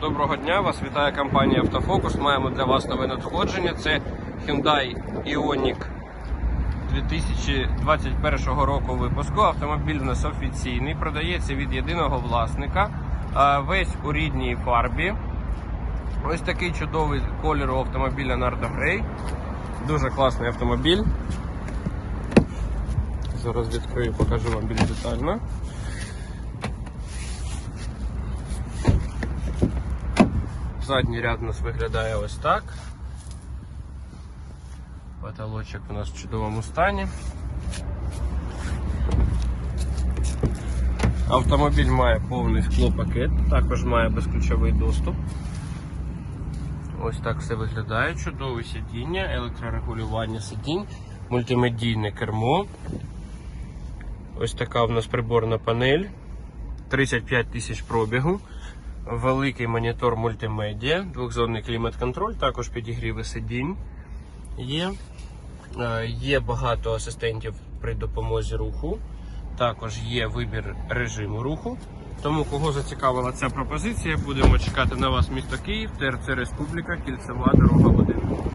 Доброго дня, вас вітає компанія Автофокус. Маємо для вас нове надходження. Це Hyundai Ioniq 2021 року випуску. Автомобіль у нас офіційний, продається від єдиного власника. Весь у рідній фарбі. Ось такий чудовий колір у автомобіля Nardo Grey. Дуже класний автомобіль. Зараз відкрию, покажу вам більш детально. Задній ряд у нас виглядає ось так. Потолочок у нас в чудовому стані. Автомобіль має повний склопакет, також має безключовий доступ. Ось так все виглядає. Чудове сидіння, електрорегулювання сидінь, мультимедійне кермо. Ось така у нас приборна панель. 35 тисяч пробігу. Великий монітор мультимедіа, двохзонний клімат-контроль, також підігріви сидінь є. Е, Є багато асистентів при допомозі руху. Також є вибір режиму руху. Тому, кого зацікавила ця пропозиція, будемо чекати на вас місто Київ, ТРЦ Республіка, Кільцева, дорога 1.